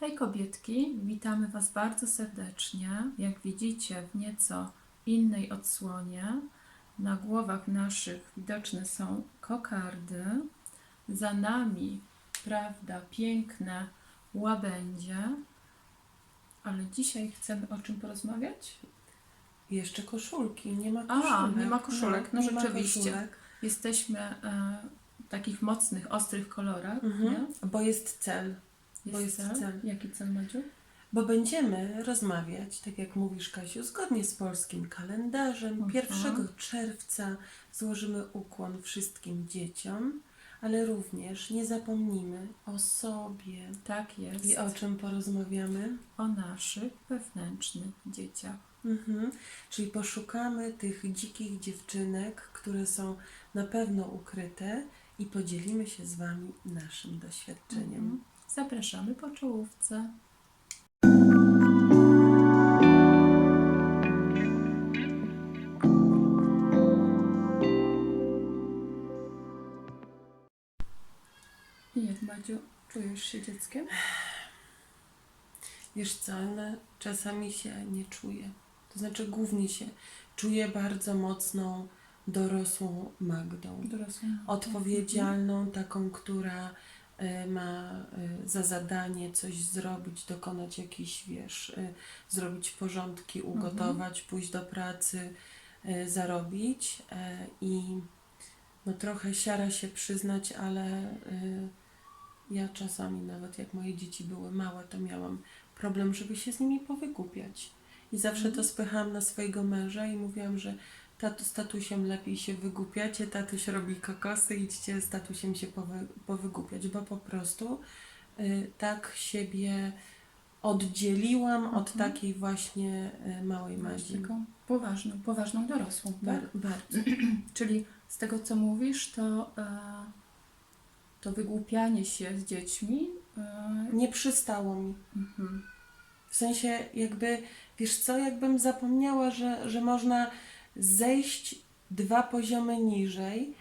Hej kobietki, witamy Was bardzo serdecznie. Jak widzicie, w nieco innej odsłonie na głowach naszych widoczne są kokardy. Za nami, prawda, piękne łabędzie. Ale dzisiaj chcemy o czym porozmawiać? Jeszcze koszulki, nie ma A, koszulek. nie ma koszulek, no ma rzeczywiście. koszulek, Jesteśmy e, w takich mocnych, ostrych kolorach. Mhm. Bo jest cel. Bo jest cel. cel. Jaki cel, Madziu? Bo będziemy rozmawiać, tak jak mówisz Kasiu, zgodnie z polskim kalendarzem. Mhm. 1 czerwca złożymy ukłon wszystkim dzieciom, ale również nie zapomnimy o sobie. Tak jest. I o czym porozmawiamy? o naszych wewnętrznych dzieciach. Mhm. Czyli poszukamy tych dzikich dziewczynek, które są na pewno ukryte i podzielimy się z Wami naszym doświadczeniem. Mhm. Zapraszamy po czołówce. I jak Madziu, czujesz się dzieckiem? Wiesz co, ale czasami się nie czuję. To znaczy głównie się czuję bardzo mocną, dorosłą Magdą. Dorosłą. Odpowiedzialną, taką, która ma e, za zadanie coś zrobić, dokonać jakiś, wiesz, e, zrobić porządki, ugotować, pójść do pracy, zarobić i no trochę siara się przyznać, ale ja czasami nawet jak moje dzieci były małe, to miałam problem, żeby się z nimi powygłupiać. I zawsze to spychałam na swojego męża i mówiłam, że tatu, z tatusiem lepiej się wygłupiacie, tatuś robi kokosy, idźcie z tatusiem się powy, powygłupiać, bo po prostu y, tak siebie oddzieliłam od Mhm. takiej właśnie y, małej Madzi. taką poważną, poważną dorosłą, tak? Bar, bardzo. Czyli z tego, co mówisz, to, e, to wygłupianie się z dziećmi e, Nie przystało mi. mhm. W sensie jakby, wiesz co, jakbym zapomniała, że, że można zejść dwa poziomy niżej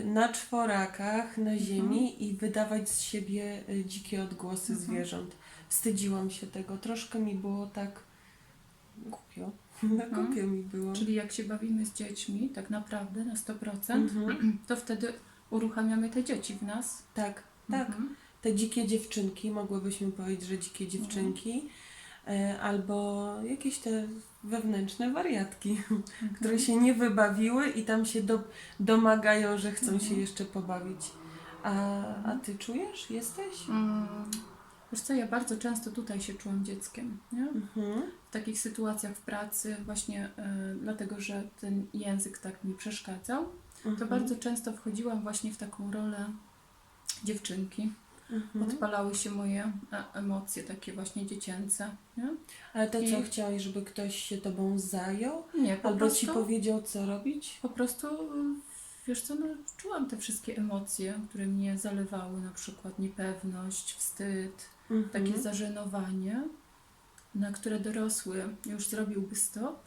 y, na czworakach, na ziemi i wydawać z siebie y, dzikie odgłosy Mhm. zwierząt. Wstydziłam się tego. Troszkę mi było tak głupio. Na Mhm. głupio mi było. Czyli jak się bawimy z dziećmi, tak naprawdę na 100%, Mhm. to wtedy uruchamiamy te dzieci w nas. Tak, tak. Mhm. Te dzikie dziewczynki, mogłybyśmy powiedzieć, że dzikie Mhm. dziewczynki. e, Albo jakieś te wewnętrzne wariatki. Mhm. które się nie wybawiły i tam się do, domagają, że chcą Mhm. się jeszcze pobawić. A, a ty czujesz? Jesteś? Mm, Wiesz co, ja bardzo często tutaj się czułam dzieckiem, nie? Mhm. W takich sytuacjach w pracy, właśnie e, dlatego, że ten język tak mi przeszkadzał, to Mhm. bardzo często wchodziłam właśnie w taką rolę dziewczynki. Mhm. Odpalały się moje e, emocje takie właśnie dziecięce, nie? Ale to co, I- chciałeś, żeby ktoś się tobą zajął? Nie, po Albo prostu... ci powiedział, co robić? Po prostu, wiesz co, no, czułam te wszystkie emocje, które mnie zalewały, na przykład niepewność, wstyd, Mhm. takie zażenowanie, na które dorosły już zrobiłby stop,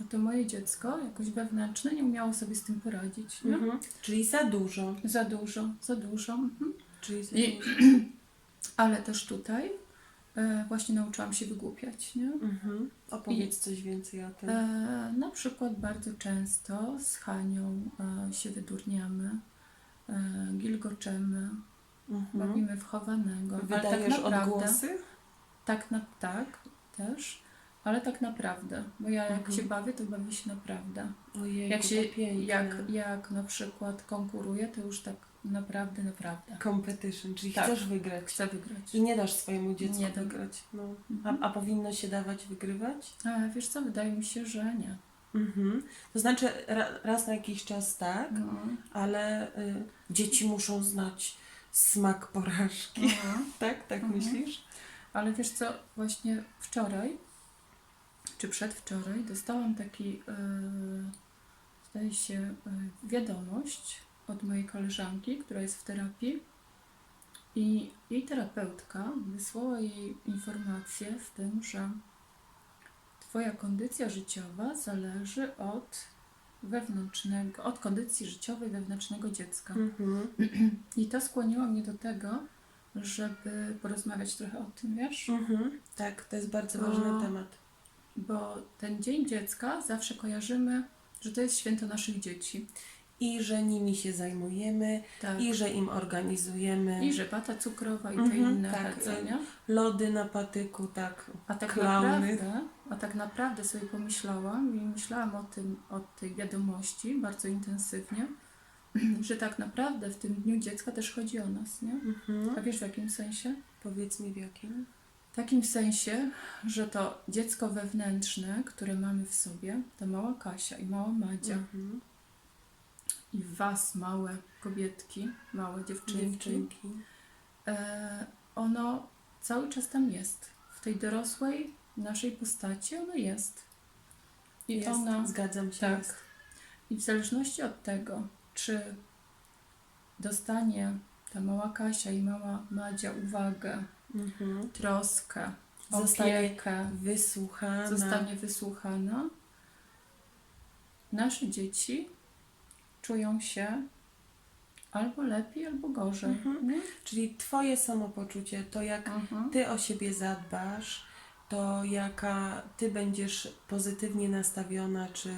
no to moje dziecko jakoś wewnętrzne nie umiało sobie z tym poradzić. Mhm. Czyli za dużo. Za dużo, za dużo. Mhm. I-. Ale też tutaj e, właśnie nauczyłam się wygłupiać. Nie? Mhm. Opowiedz coś więcej o tym. E, na przykład bardzo często z Hanią e, się wydurniamy, e, gilgoczemy, Mhm. bawimy w chowanego. ale Wydajesz tak naprawdę, odgłosy? Tak, na, tak, też, ale tak naprawdę, bo ja jak Mhm. się bawię, to bawię się naprawdę. Ojej, Jak się, jak, jak na przykład konkuruję, to już tak naprawdę, naprawdę Competition, czyli Tak. chcesz wygrać. chcę wygrać. I nie dasz swojemu dziecku Nie dam. wygrać. No. Mhm. A, a powinno się dawać wygrywać? A wiesz co, wydaje mi się, że nie. Mhm. To znaczy ra, raz na jakiś czas tak, No. ale y, dzieci muszą znać smak porażki. Tak? Tak Mhm. myślisz? Ale wiesz co, właśnie wczoraj, czy przedwczoraj, dostałam taki, yy, zdaje się, yy, wiadomość od mojej koleżanki, która jest w terapii. I jej terapeutka wysłała jej informację z tym, że Twoja kondycja życiowa zależy od wewnętrznego, od kondycji życiowej wewnętrznego dziecka. Mhm. I to skłoniło mnie do tego, żeby porozmawiać trochę o tym, wiesz? Mhm. Tak, to jest bardzo ważny O. temat. Bo ten Dzień Dziecka zawsze kojarzymy, że to jest święto naszych dzieci. I że nimi się zajmujemy, Tak. i że im organizujemy I że bata cukrowa i te Mhm, inne tak. lody na patyku, tak. A tak Klauny. naprawdę, a tak naprawdę sobie pomyślałam i myślałam o tym, o tej wiadomości bardzo intensywnie, że tak naprawdę w tym Dniu Dziecka też chodzi o nas, nie? Mhm. A wiesz w jakim sensie? Powiedz mi w jakim? W takim sensie, że to dziecko wewnętrzne, które mamy w sobie, ta mała Kasia i mała Madzia Mhm. I w was małe kobietki, małe dziewczynki, Dziewczynki. e, ono cały czas tam jest. W tej dorosłej naszej postaci ono jest. I Jest, ona, zgadzam się. tak. Jest. I w zależności od tego, czy dostanie ta mała Kasia i mała Madzia uwagę, Mhm. troskę, Zostanie opiekę, Wysłuchana. zostanie wysłuchana, nasze dzieci czują się albo lepiej, albo gorzej. Mhm. Czyli Twoje samopoczucie, to jak Mhm. Ty o siebie zadbasz, to jaka Ty będziesz pozytywnie nastawiona, czy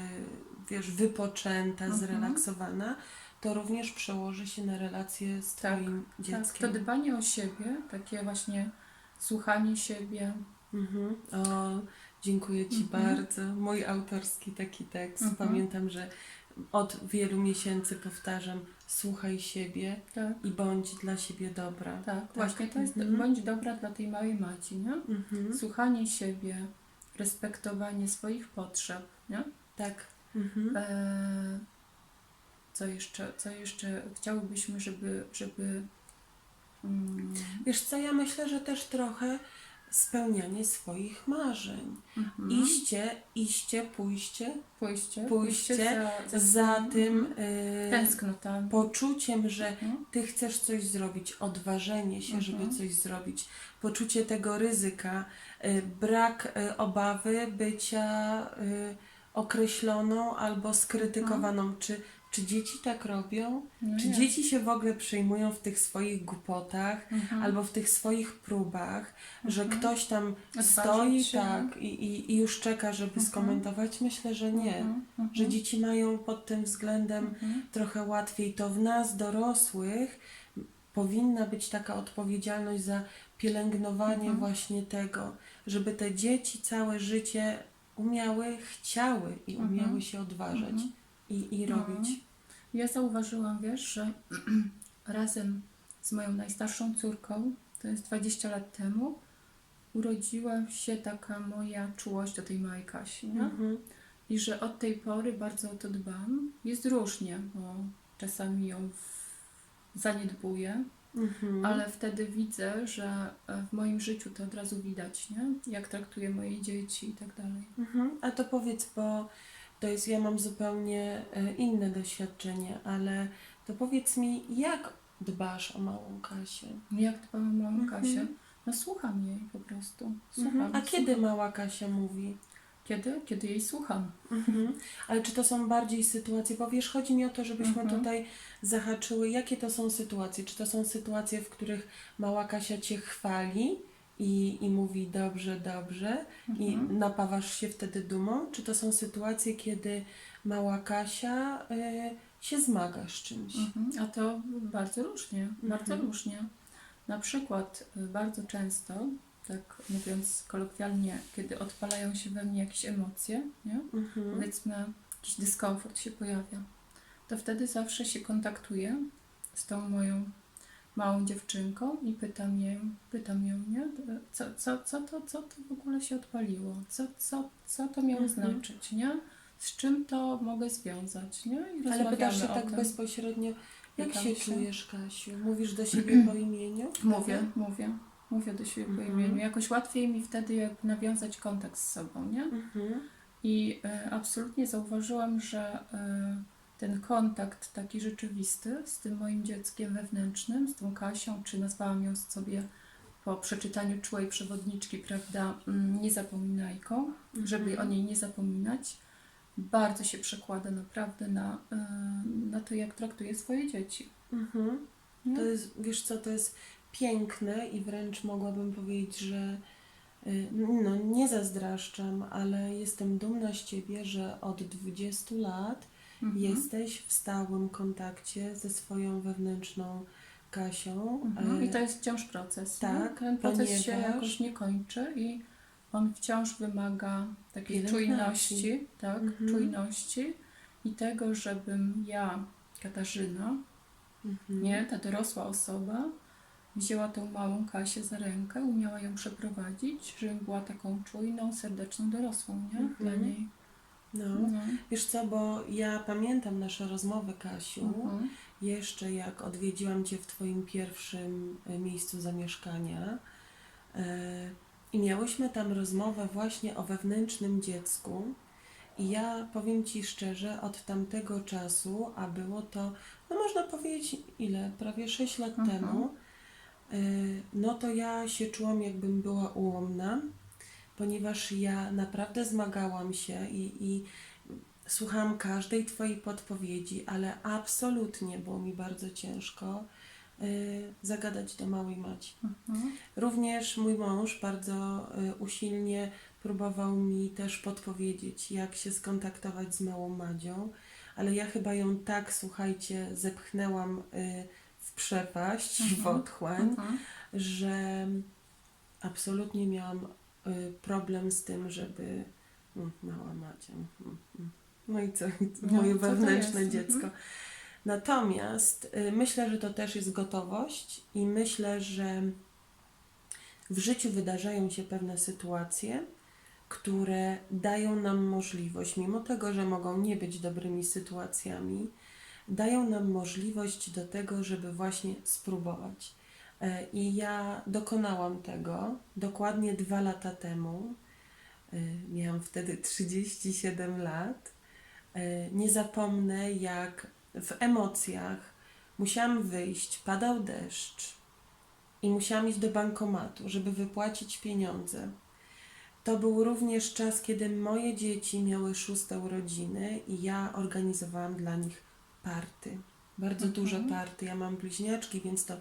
wiesz, wypoczęta, Mhm. zrelaksowana, to również przełoży się na relacje z Tak, Twoim Tak, dzieckiem. to dbanie o siebie, takie właśnie słuchanie siebie, Mhm. O, dziękuję Ci Mhm. bardzo. Mój autorski taki tekst. Mhm. Pamiętam, że od wielu miesięcy powtarzam: słuchaj siebie tak, i bądź dla siebie dobra. tak, właśnie to jest, Mhm. bądź dobra dla tej małej Maci, nie? Mhm. Słuchanie siebie, respektowanie swoich potrzeb, nie? Tak. Mhm. E, co jeszcze, co jeszcze chciałybyśmy, żeby, żeby mm, Wiesz co, ja myślę, że też trochę spełnianie swoich marzeń. mhm. Iście, iście, pójście pójście, pójście za, za swoimi, tym mhm, y, tęsknotami. poczuciem, że Mhm. ty chcesz coś zrobić, odważenie się, Mhm. żeby coś zrobić, poczucie tego ryzyka, y, brak y, obawy bycia y, określoną albo skrytykowaną. Czy, czy dzieci tak robią? No Czy jest. dzieci się w ogóle przejmują w tych swoich głupotach Mhm. albo w tych swoich próbach, że Mhm. ktoś tam Odważyć stoi się. tak i, i, i już czeka, żeby Mhm. skomentować? Myślę, że nie. Mhm, mhm, Że dzieci mają pod tym względem mhm. trochę łatwiej. To w nas, dorosłych, powinna być taka odpowiedzialność za pielęgnowanie Mhm. właśnie tego, żeby te dzieci całe życie umiały, chciały i Mhm. umiały się odważać Mhm. I, i No. robić. Ja zauważyłam, wiesz, że razem z moją najstarszą córką, to jest 20 lat temu, urodziła się taka moja czułość do tej małej Kasi, nie? Mhm. I że od tej pory bardzo o to dbam. Jest różnie, bo czasami ją zaniedbuję, Mhm. ale wtedy widzę, że e, w moim życiu to od razu widać, nie? Jak traktuję moje dzieci i tak dalej. Mhm. A to powiedz, bo to jest, ja mam zupełnie e, inne doświadczenie, ale to powiedz mi, jak dbasz o małą Kasię? Jak dbam o małą Mhm. Kasię? No słucham jej po prostu. Słucham. Mhm. A kiedy słucham. mała Kasia mówi? Kiedy? Kiedy jej słucham. Mhm. Ale czy to są bardziej sytuacje, bo wiesz, chodzi mi o to, żebyśmy Mhm. tutaj zahaczyły, jakie to są sytuacje. Czy to są sytuacje, w których mała Kasia Cię chwali i, i mówi dobrze, dobrze i Mhm. napawasz się wtedy dumą? Czy to są sytuacje, kiedy mała Kasia y, się zmaga z czymś? Mhm. A to bardzo różnie, bardzo Mhm. różnie. Na przykład y, bardzo często, tak mówiąc kolokwialnie, kiedy odpalają się we mnie jakieś emocje, nie? Mhm. powiedzmy jakiś dyskomfort się pojawia, to wtedy zawsze się kontaktuję z tą moją małą dziewczynką i pytam ją, pytam ją, nie? Co, co, co, to, co to w ogóle się odpaliło? Co, co, co to miało Mhm. znaczyć, nie? Z czym to mogę związać, nie? I Ale pytasz się tak tym. bezpośrednio, jak Pytam się czujesz, Kasiu? Mówisz do siebie po imieniu? Mówię, mówię. Mówię do siebie po Mhm. imieniu. Jakoś łatwiej mi wtedy jak nawiązać kontakt z sobą, nie? Mhm. I e, absolutnie zauważyłam, że e, ten kontakt taki rzeczywisty z tym moim dzieckiem wewnętrznym, z tą Kasią, czy nazwałam ją sobie po przeczytaniu czułej przewodniczki, prawda, mm, niezapominajką, żeby Mhm. o niej nie zapominać, bardzo się przekłada naprawdę na, e, na to, jak traktuję swoje dzieci. Mhm. Nie? To jest, wiesz co, to jest piękne i wręcz mogłabym powiedzieć, że y, no, nie zazdraszczam, ale jestem dumna z Ciebie, że od 20 lat Mhm. jesteś w stałym kontakcie ze swoją wewnętrzną Kasią. Mhm. Y, I to jest wciąż proces. tak, nie? Ten proces się ponieważ- jakoś nie kończy i on wciąż wymaga takiej Pielęgnacji. czujności, tak, Mhm. czujności i tego, żebym ja, Katarzyna, mhm. nie, ta dorosła osoba, wzięła tą małą Kasię za rękę, umiała ją przeprowadzić, żebym była taką czujną, serdeczną dorosłą, nie, dla Mhm. niej. No. No. Wiesz co, bo ja pamiętam nasze rozmowy, Kasiu, Mhm. jeszcze jak odwiedziłam Cię w Twoim pierwszym e, miejscu zamieszkania e, i miałyśmy tam rozmowę właśnie o wewnętrznym dziecku i ja powiem Ci szczerze, od tamtego czasu, a było to, no można powiedzieć ile, prawie 6 lat Mhm. temu, e, no to ja się czułam jakbym była ułomna, ponieważ ja naprawdę zmagałam się i, i słuchałam każdej Twojej podpowiedzi, ale absolutnie było mi bardzo ciężko y, zagadać do małej Maci. Mhm. Również mój mąż bardzo y, usilnie próbował mi też podpowiedzieć, jak się skontaktować z małą Madzią, ale ja chyba ją tak, słuchajcie, zepchnęłam y, w przepaść, w Mhm. otchłań, Mhm. że absolutnie miałam problem z tym, żeby mm, mała Macia. mm, mm. No i co? No, Moje co to wewnętrzne dziecko. Mhm. Natomiast y, myślę, że to też jest gotowość i myślę, że w życiu wydarzają się pewne sytuacje, które dają nam możliwość, mimo tego, że mogą nie być dobrymi sytuacjami, dają nam możliwość do tego, żeby właśnie spróbować. E, I ja dokonałam tego dokładnie dwa lata temu. E, Miałam wtedy 37 lat. E, Nie zapomnę, jak w emocjach musiałam wyjść, padał deszcz i musiałam iść do bankomatu, żeby wypłacić pieniądze. To był również czas, kiedy moje dzieci miały szóste urodziny i ja organizowałam dla nich party. Bardzo Mhm. duże party. Ja mam bliźniaczki, więc to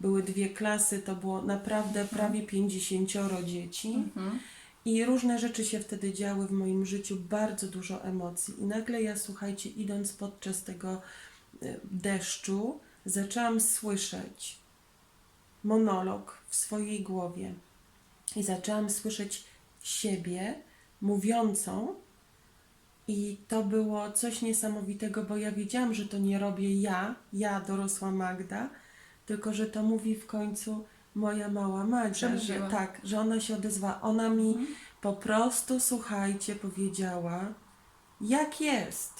były dwie klasy, to było naprawdę prawie 50 dzieci. Mhm. I różne rzeczy się wtedy działy w moim życiu, bardzo dużo emocji. I nagle ja, słuchajcie, idąc podczas tego e, deszczu, zaczęłam słyszeć monolog w swojej głowie. I zaczęłam słyszeć siebie mówiącą, i to było coś niesamowitego, bo ja wiedziałam, że to nie robię ja, ja, dorosła Magda, tylko że to mówi w końcu moja mała Magda, że tak, że ona się odezwa. Ona mi Mhm. po prostu, słuchajcie, powiedziała, jak jest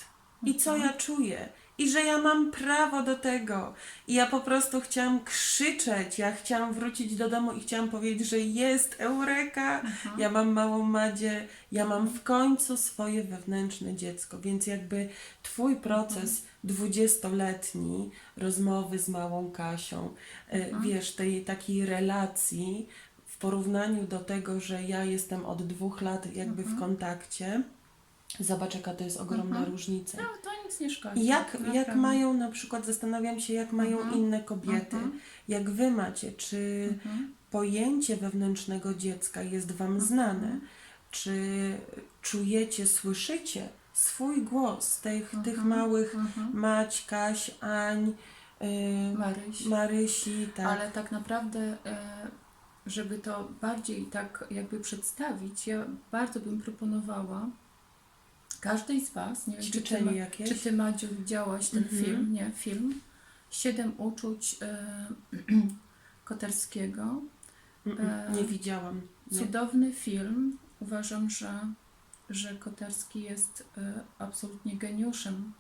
i co ja czuję. I że ja mam prawo do tego. I ja po prostu chciałam krzyczeć. Ja chciałam wrócić do domu i chciałam powiedzieć, że jest Eureka. Mhm. Ja mam małą Madzie. Ja mam w końcu swoje wewnętrzne dziecko. Więc jakby Twój proces dwudziestoletni rozmowy z małą Kasią, e, Mhm. wiesz, tej takiej relacji w porównaniu do tego, że ja jestem od dwóch lat jakby w Mhm. kontakcie, zobacz jaka to jest ogromna Mhm. różnica. No, to nic nie szkodzi. Jak, jak naprawdę. mają na przykład, zastanawiam się, jak mają Mhm. inne kobiety, Mhm. jak wy macie, czy Mhm. pojęcie wewnętrznego dziecka jest wam znane, czy czujecie, słyszycie swój głos tych, tych Mhm. małych Mhm. Mać, Kaś, Ań, y, Maryś. Marysi, tak. Ale tak naprawdę, e, żeby to bardziej tak jakby przedstawić, ja bardzo bym proponowała każdej z Was, nie wiem, czy ty, Ma- jakieś? czy ty Madziu widziałaś ten Mhm. film, nie, film Siedem uczuć e, Koterskiego. E, nie widziałam. Nie. Cudowny film. Uważam, że, że Koterski jest e, absolutnie geniuszem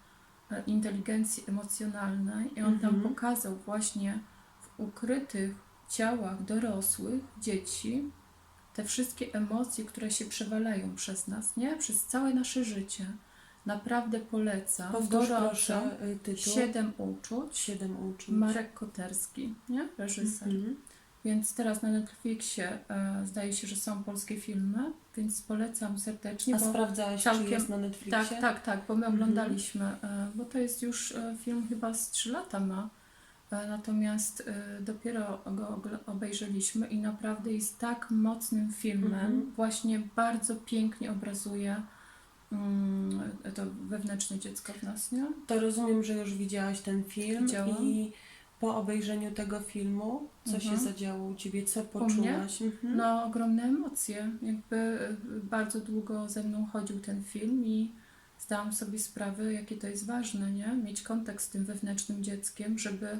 inteligencji emocjonalnej i on tam Mhm. pokazał właśnie w ukrytych ciałach dorosłych dzieci te wszystkie emocje, które się przewalają przez nas, nie? Przez całe nasze życie. Naprawdę polecam. Powtórz proszę y, tytuł. Siedem uczuć. Siedem uczuć. Marek Koterski, nie? Reżyser. Mhm. Więc teraz na Netflixie e, zdaje się, że są polskie filmy, więc polecam serdecznie. A sprawdzałaś, czy całkiem- jest na Netflixie? tak, tak, tak, bo my Mhm. oglądaliśmy, e, bo to jest już e, film chyba z 3 lata ma. E, Natomiast y, dopiero go obejrzeliśmy i naprawdę jest tak mocnym filmem. Mhm. Właśnie bardzo pięknie obrazuje mm, to wewnętrzne dziecko w nas, nie? To rozumiem, że już widziałaś ten film Widziałam. i po obejrzeniu tego filmu, co Mhm. się zadziało u Ciebie, co poczułaś? Mhm. No, ogromne emocje. Jakby y, bardzo długo ze mną chodził ten film i zdałam sobie sprawę, jakie to jest ważne, nie? Mieć kontakt z tym wewnętrznym dzieckiem, żeby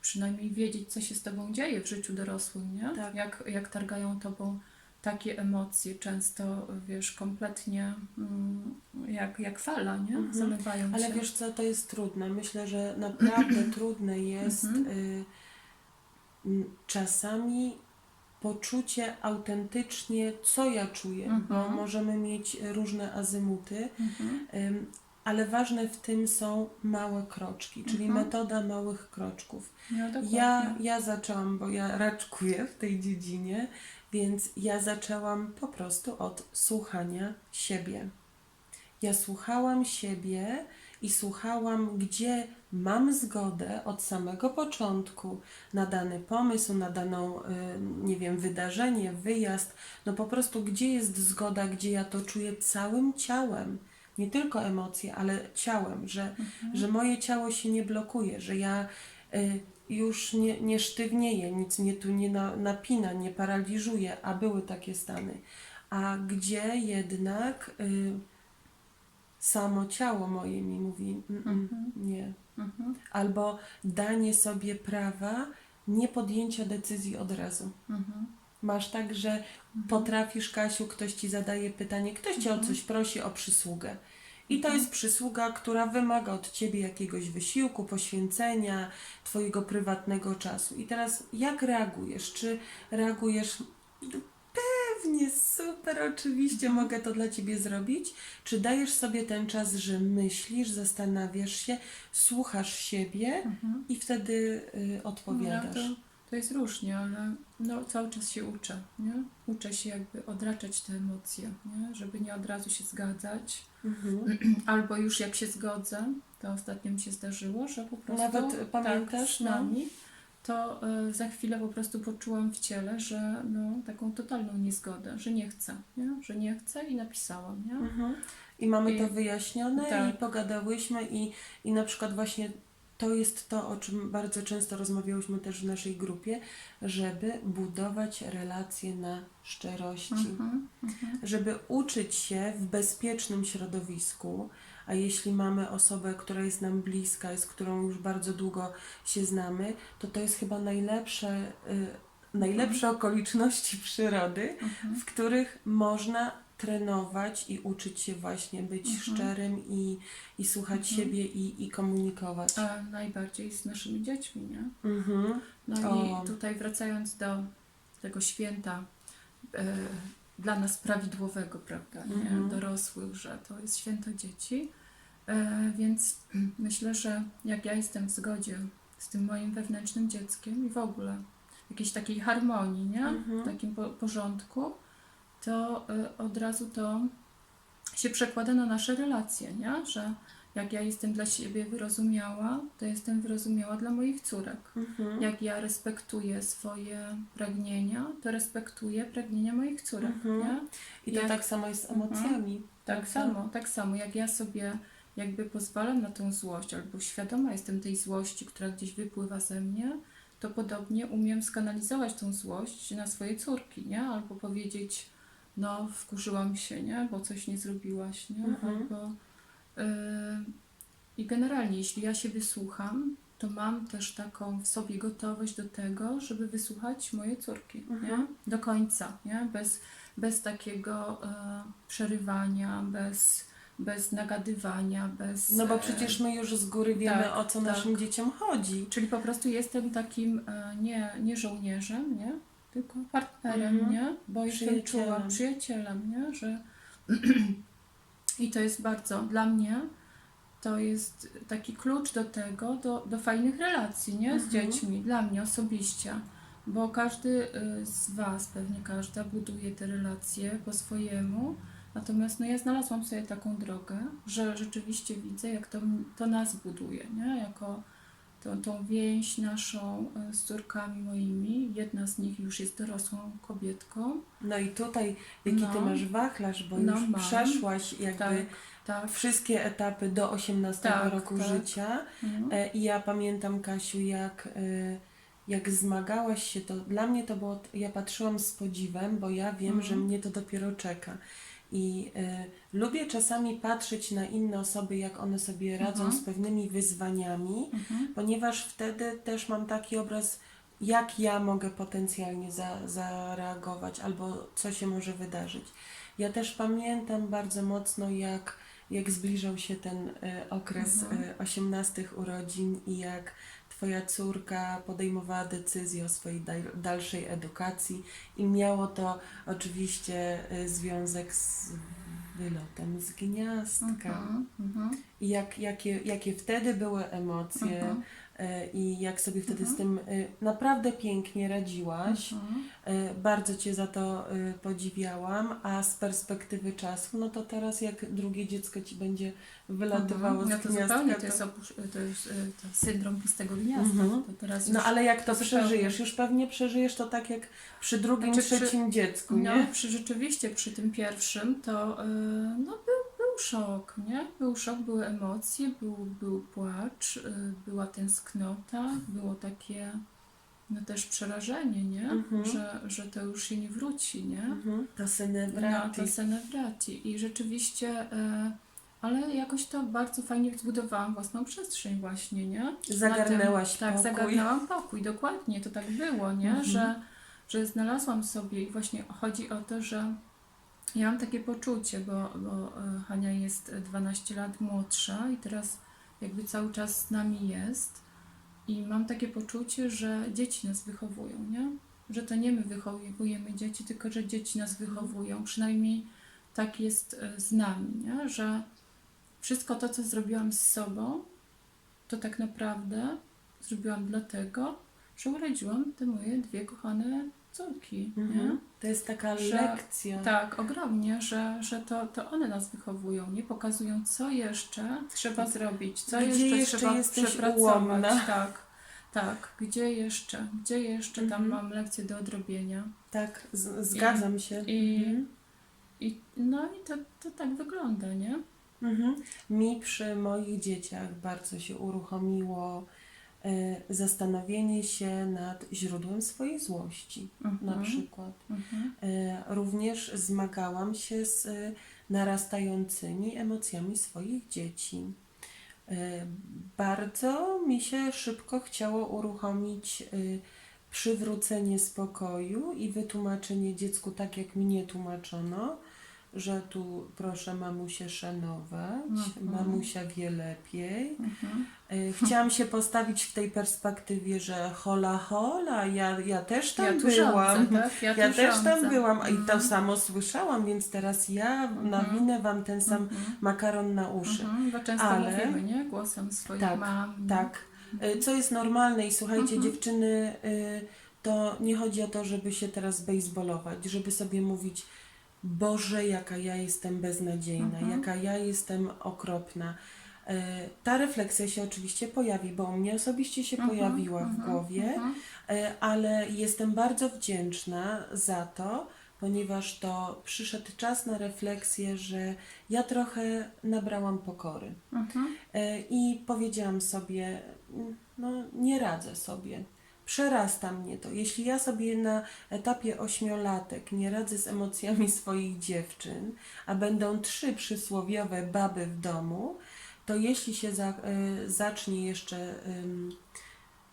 przynajmniej wiedzieć, co się z tobą dzieje w życiu dorosłym, nie? Tak. Jak, jak targają tobą takie emocje, często, wiesz, kompletnie mm, jak, jak fala, nie? Mhm. Zalewają Ale cię. wiesz co, to jest trudne. Myślę, że naprawdę trudne jest Mhm. y, czasami poczucie autentycznie, co ja czuję, bo Mhm. możemy mieć różne azymuty, Mhm. Ale ważne w tym są małe kroczki, czyli Mhm. metoda małych kroczków. No. Ja, ja zaczęłam, bo ja raczkuję w tej dziedzinie, więc ja zaczęłam po prostu od słuchania siebie. Ja słuchałam siebie i słuchałam, gdzie mam zgodę od samego początku na dany pomysł, na daną, y, nie wiem, wydarzenie, wyjazd. No po prostu, gdzie jest zgoda, gdzie ja to czuję całym ciałem. Nie tylko emocje, ale ciałem, że, Mhm. że moje ciało się nie blokuje, że ja y, już nie, nie sztywnieję, nic mnie tu nie na, napina, nie paraliżuje, a były takie stany. A gdzie jednak y, samo ciało moje mi mówi "Mm, mm, Mhm. nie. Mhm. Albo danie sobie prawa nie podjęcia decyzji od razu. Mhm. Masz tak, że potrafisz, Kasiu, ktoś ci zadaje pytanie, ktoś cię o Mhm. coś prosi, o przysługę. I to jest przysługa, która wymaga od ciebie jakiegoś wysiłku, poświęcenia, twojego prywatnego czasu. I teraz jak reagujesz? Czy reagujesz pewnie, super, oczywiście mogę to dla ciebie zrobić? Czy dajesz sobie ten czas, że myślisz, zastanawiasz się, słuchasz siebie Mhm. i wtedy y, odpowiadasz? No, to, to jest różnie, ale no, cały czas się uczę, nie? Uczę się jakby odraczać te emocje, nie? Żeby nie od razu się zgadzać. Mhm. Albo już jak się zgodzę, to ostatnio mi się zdarzyło, że po prostu Nawet tak, pamiętasz, no? nami, to y, za chwilę po prostu poczułam w ciele, że no, taką totalną niezgodę, że nie chcę, nie? Że nie chcę i napisałam, nie? Mhm. I mamy I- to wyjaśnione tak. i pogadałyśmy i, i na przykład właśnie to jest to, o czym bardzo często rozmawiałyśmy też w naszej grupie, żeby budować relacje na szczerości, Mhm. Mhm. żeby uczyć się w bezpiecznym środowisku, a jeśli mamy osobę, która jest nam bliska, z którą już bardzo długo się znamy, to to jest chyba najlepsze, y, najlepsze okoliczności przyrody, Mhm. w których można trenować i uczyć się właśnie być Mhm. szczerym i, i słuchać Mhm. siebie i, i komunikować. A najbardziej z naszymi dziećmi, nie? Mhm. No O. i tutaj wracając do tego święta e, dla nas prawidłowego, prawda, nie? Mhm. dorosłych, że to jest święto dzieci. E, więc myślę, że jak ja jestem w zgodzie z tym moim wewnętrznym dzieckiem i w ogóle jakiejś takiej harmonii, nie? Mhm. w takim po, porządku, to e, od razu to się przekłada na nasze relacje, nie? że jak ja jestem dla siebie wyrozumiała, to jestem wyrozumiała dla moich córek. Mhm. Jak ja respektuję swoje pragnienia, to respektuję pragnienia moich córek. Mhm. Nie? I to jak- tak samo jest z Mhm. emocjami. Tak prawda? samo, tak samo. Jak ja sobie jakby pozwalam na tą złość, albo świadoma jestem tej złości, która gdzieś wypływa ze mnie, to podobnie umiem skanalizować tą złość na swoje córki, nie? Albo powiedzieć, no wkurzyłam się, nie? Bo coś nie zrobiłaś, nie? Mhm. Albo... y, I generalnie, jeśli ja się wysłucham, to mam też taką w sobie gotowość do tego, żeby wysłuchać moje córki, Mhm. nie? Do końca, nie? Bez, bez takiego e, przerywania, bez, bez nagadywania, bez... No bo e, przecież my już z góry wiemy, tak, o co tak. naszym dzieciom chodzi. Czyli po prostu jestem takim e, nie, nie żołnierzem, nie? Tylko partnerem, Mhm. nie? Bo jestem czuła przyjacielem, nie? Że... I to jest bardzo dla mnie to jest taki klucz do tego, do, do fajnych relacji, nie? Z Mhm. dziećmi, dla mnie osobiście. Bo każdy y, z Was, pewnie każda, buduje te relacje po swojemu. Natomiast no, ja znalazłam sobie taką drogę, że rzeczywiście widzę, jak to, to nas buduje, nie? Jako tą, tą więź naszą e, z córkami moimi. Jedna z nich już jest dorosłą kobietką. No i tutaj, jaki ty No. masz wachlarz, bo No, już mam. przeszłaś jakby Tak, tak. wszystkie etapy do 18 Tak, roku tak. życia. Mhm. E, I ja pamiętam, Kasiu, jak, e, jak zmagałaś się, to dla mnie to było, ja patrzyłam z podziwem, bo ja wiem, Mhm. że mnie to dopiero czeka. I e, lubię czasami patrzeć na inne osoby, jak one sobie radzą Mhm. z pewnymi wyzwaniami, Mhm. ponieważ wtedy też mam taki obraz, jak ja mogę potencjalnie za, zareagować albo co się może wydarzyć. Ja też pamiętam bardzo mocno, jak, jak zbliżał się ten e, okres Mhm. e, 18 urodzin i jak Twoja córka podejmowała decyzję o swojej dal- dalszej edukacji i miało to oczywiście e, związek z wylotem z gniazdka. Mhm. Mhm. I jak, jakie, jakie wtedy były emocje Mhm. e, i jak sobie wtedy Mhm. z tym e, naprawdę pięknie radziłaś. Mhm. E, Bardzo Cię za to e, podziwiałam, a z perspektywy czasu, no to teraz jak drugie dziecko Ci będzie wylatywało Mhm. z No to gniazdka, zupełnie, to- to jest, opusz- to jest e, to syndrom pustego gniazda. Mhm. No ale jak to zupełnie. przeżyjesz? Już pewnie przeżyjesz to tak jak przy drugim, Znaczy przy- trzecim dziecku, no, nie? przy, rzeczywiście przy tym pierwszym to e, no, szok, nie? Był szok, były emocje, był, był płacz, e, była tęsknota, było takie no też przerażenie, nie? Mhm. Że, że to już się nie wróci, nie? Mhm. No, senebrati. to senebrati. I rzeczywiście, e, ale jakoś to bardzo fajnie zbudowałam własną przestrzeń właśnie, nie? Zagarnęłaś Tak, pokój. zagarnęłam pokój, dokładnie, to tak było, nie? Mhm. Że, że znalazłam sobie i właśnie chodzi o to, że ja mam takie poczucie, bo, bo e, Hania jest 12 lat młodsza i teraz jakby cały czas z nami jest i mam takie poczucie, że dzieci nas wychowują, nie? Że to nie my wychowujemy dzieci, tylko że dzieci nas wychowują. Przynajmniej tak jest e, z nami, nie? Że wszystko to, co zrobiłam z sobą, to tak naprawdę zrobiłam dlatego, że urodziłam te moje dwie kochane córki, nie? Mhm. To jest taka Że- lekcja. Tak, ogromnie, że, że to, to one nas wychowują, nie pokazują, co jeszcze trzeba zrobić, co Gdzie jeszcze, jeszcze trzeba przepracować. ułomna. Tak, tak, gdzie jeszcze, gdzie jeszcze tam Mhm. mam lekcje do odrobienia. Tak, zgadzam się. I, Mhm. i no i to, to tak wygląda, nie? Mhm. Mi przy moich dzieciach bardzo się uruchomiło zastanowienie się nad źródłem swojej złości, na Mhm, przykład. mhm, E, również zmagałam się z e, narastającymi emocjami swoich dzieci. E, bardzo mi się szybko chciało uruchomić e, przywrócenie spokoju i wytłumaczenie dziecku tak, jak mnie tłumaczono, że tu proszę mamusię szanować, Mhm. mamusia wie lepiej. mhm. E, Chciałam się postawić w tej perspektywie, że hola hola, ja, ja też tam Ja byłam. rządzę, tak? Ja, Ja też rządzę. tam byłam i to Mhm. samo słyszałam, więc teraz ja Mhm. nawinę wam ten sam Mhm. makaron na uszy. Mhm, bo często Ale- mówimy, nie? Głosem swoich Tak, mam. Tak. Y, Co jest normalne i słuchajcie, Mhm. dziewczyny, y, to nie chodzi o to, żeby się teraz baseballować, żeby sobie mówić Boże, jaka ja jestem beznadziejna, Mhm. jaka ja jestem okropna. Y, Ta refleksja się oczywiście pojawi, bo u mnie osobiście się Mhm, pojawiła w mhm, głowie. mhm. E, ale jestem bardzo wdzięczna za to, ponieważ to przyszedł czas na refleksję, że ja trochę nabrałam pokory. E, i powiedziałam sobie, mm, no nie radzę sobie. Przerasta mnie to. Jeśli ja sobie na etapie ośmiolatek nie radzę z emocjami swoich dziewczyn, a będą trzy przysłowiowe baby w domu, to jeśli się za, e, zacznie jeszcze ym,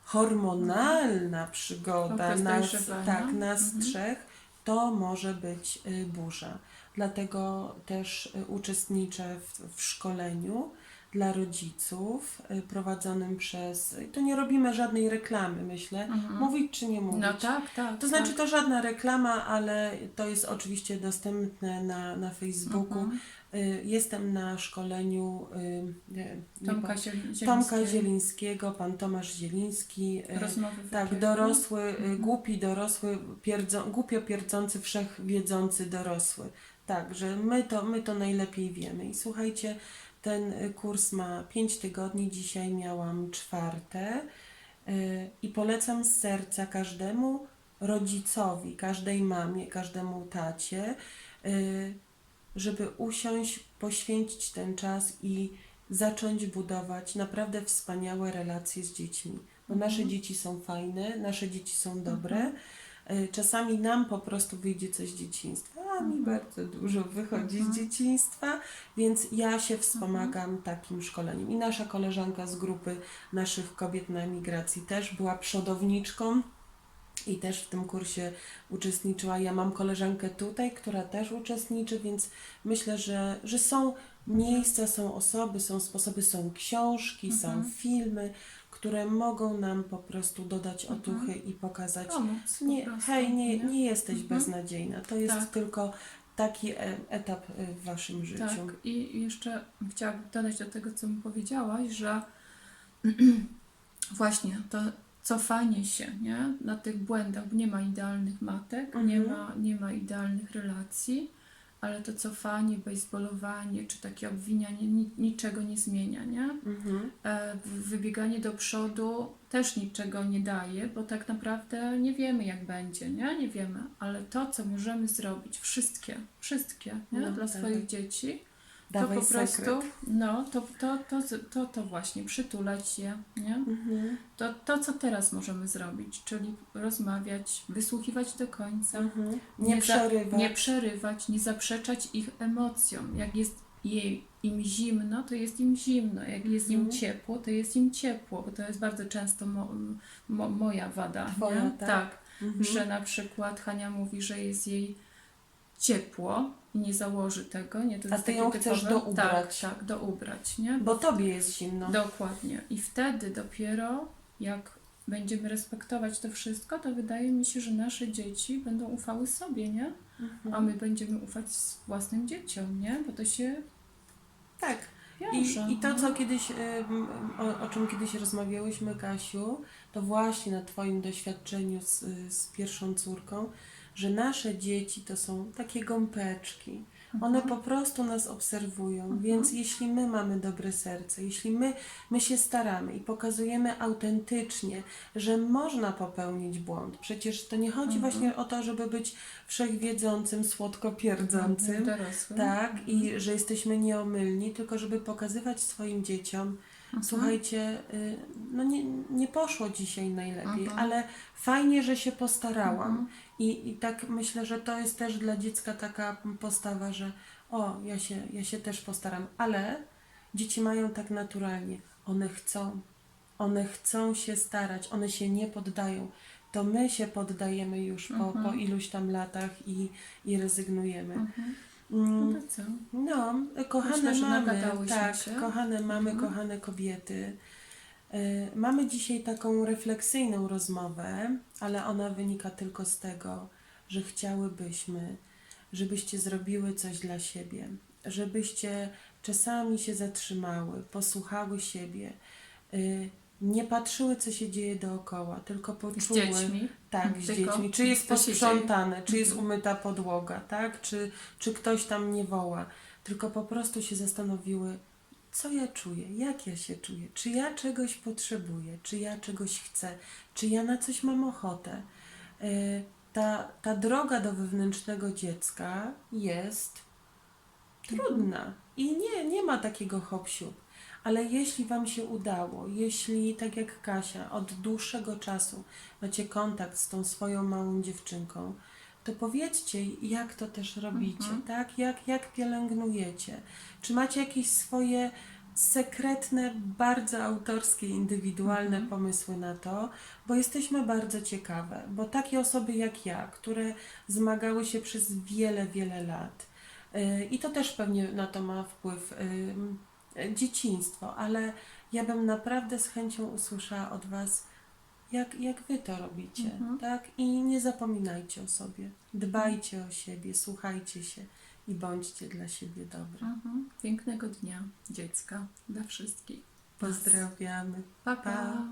hormonalna przygoda Okres nas, tak, nas Mhm. trzech, to może być y, burza. Dlatego też y, uczestniczę w, w szkoleniu dla rodziców y, prowadzonym przez. To nie robimy żadnej reklamy, myślę. Mhm. Mówić czy nie mówić? No tak, tak. To znaczy, tak. to żadna reklama, ale to jest oczywiście dostępne na, na Facebooku. Mhm. Y, Jestem na szkoleniu y, nie, nie Tomka pa- Ziel- Tomka Zielińskiego. Zielińskiego, pan Tomasz Zieliński. Rozmowy tak, dorosły, Mhm. głupi dorosły, pierdzo, głupio pierdzący, wszechwiedzący dorosły. Tak, że my to, my to najlepiej wiemy. I słuchajcie, Ten y, kurs ma 5 tygodni, dzisiaj miałam czwarte y, i polecam z serca każdemu rodzicowi, każdej mamie, każdemu tacie, y, żeby usiąść, poświęcić ten czas i zacząć budować naprawdę wspaniałe relacje z dziećmi. Bo Mhm. nasze dzieci są fajne, nasze dzieci są dobre. Y, Czasami nam po prostu wyjdzie coś z dzieciństwa, a mi Mhm. bardzo dużo wychodzi Mhm. z dzieciństwa, więc ja się wspomagam takim szkoleniem. I nasza koleżanka z grupy naszych kobiet na emigracji też była przodowniczką i też w tym kursie uczestniczyła. Ja mam koleżankę tutaj, która też uczestniczy, więc myślę, że, że są miejsca, są osoby, są sposoby, są książki, są Mhm. filmy, które mogą nam po prostu dodać Mhm. otuchy i pokazać, Pomóc po nie, prostu, hej, nie, nie jesteś Mhm. beznadziejna. To jest Tak. tylko taki e, etap e, w waszym życiu. Tak, i jeszcze chciałabym dodać do tego, co mi powiedziałaś, że właśnie to cofanie się nie? na tych błędach, bo nie ma idealnych matek, nie, Mhm. ma, nie ma idealnych relacji, ale to cofanie, baseballowanie czy takie obwinianie ni- niczego nie zmienia, nie? Mhm. E, wybieganie do przodu też niczego nie daje, bo tak naprawdę nie wiemy, jak będzie, nie? Nie wiemy, ale to, co możemy zrobić, wszystkie, wszystkie, nie? No, Dla tak. swoich dzieci, Dawaj to po prostu, sekret. no, to, to, to, to, to właśnie, przytulać je, nie? Mhm. To, to, co teraz możemy zrobić, czyli rozmawiać, wysłuchiwać do końca, Mhm. Nie, za- przerywać. nie przerywać, nie zaprzeczać ich emocjom. Jak jest jej, im zimno, to jest im zimno. Jak jest im Mhm. ciepło, to jest im ciepło. Bo to jest bardzo często mo, mo, moja wada. Twoja, nie? tak. tak. Mhm. Że na przykład Hania mówi, że jest jej ciepło nie założy tego. Nie? To A ty ją chcesz typowe. doubrać. Tak, tak, doubrać. Nie? Bo tobie jest zimno. Dokładnie. I wtedy dopiero jak będziemy respektować to wszystko, to wydaje mi się, że nasze dzieci będą ufały sobie, nie? Mhm. A my będziemy ufać własnym dzieciom, nie? Bo to się Tak. wiąże. I, I to, no. co kiedyś, o, o czym kiedyś rozmawiałyśmy, Kasiu, to właśnie na Twoim doświadczeniu z, z pierwszą córką, że nasze dzieci to są takie gąpeczki. One po prostu nas obserwują, więc jeśli my mamy dobre serce, jeśli my, my się staramy i pokazujemy autentycznie, że można popełnić błąd, przecież to nie chodzi właśnie o to, żeby być wszechwiedzącym, słodkopierdzącym, Dorosłym. tak, i że jesteśmy nieomylni, tylko żeby pokazywać swoim dzieciom, słuchajcie, y, no nie, nie poszło dzisiaj najlepiej, Mhm. ale fajnie, że się postarałam. Mhm. I, I tak myślę, że to jest też dla dziecka taka postawa, że o, ja się, ja się też postaram, ale dzieci mają tak naturalnie, one chcą, one chcą się starać, one się nie poddają. To my się poddajemy już po, Mhm. po iluś tam latach i, i rezygnujemy. Mhm. Mm, No to co? no, kochane Myślę, że mamy, tak, się. kochane mamy, Mhm. kochane kobiety. Y, Mamy dzisiaj taką refleksyjną rozmowę, ale ona wynika tylko z tego, że chciałybyśmy, żebyście zrobiły coś dla siebie, żebyście czasami się zatrzymały, posłuchały siebie, y, nie patrzyły, co się dzieje dookoła, tylko Z poczuły. dziećmi. Tak, z Tylko dziećmi. Czy jest posprzątane, czy jest Mhm. umyta podłoga, tak? Czy, czy ktoś tam nie woła. Tylko po prostu się zastanowiły, co ja czuję, jak ja się czuję, czy ja czegoś potrzebuję, czy ja czegoś chcę, czy ja na coś mam ochotę. Y, Ta, ta droga do wewnętrznego dziecka jest trudna i nie, nie ma takiego hop Ale jeśli Wam się udało, jeśli tak jak Kasia od dłuższego czasu macie kontakt z tą swoją małą dziewczynką, to powiedzcie, jak to też robicie, Mhm. tak? Jak, jak pielęgnujecie? Czy macie jakieś swoje sekretne, bardzo autorskie, indywidualne Mhm. pomysły na to, bo jesteśmy bardzo ciekawe, bo takie osoby jak ja, które zmagały się przez wiele, wiele lat, yy, i to też pewnie na to ma wpływ dzieciństwo, ale ja bym naprawdę z chęcią usłyszała od Was, jak, jak Wy to robicie, Mhm. tak? I nie zapominajcie o sobie, dbajcie o siebie, słuchajcie się i bądźcie dla siebie dobrzy. Mhm. Pięknego dnia dziecka dla wszystkich. Pozdrawiamy. Pa, pa. Pa.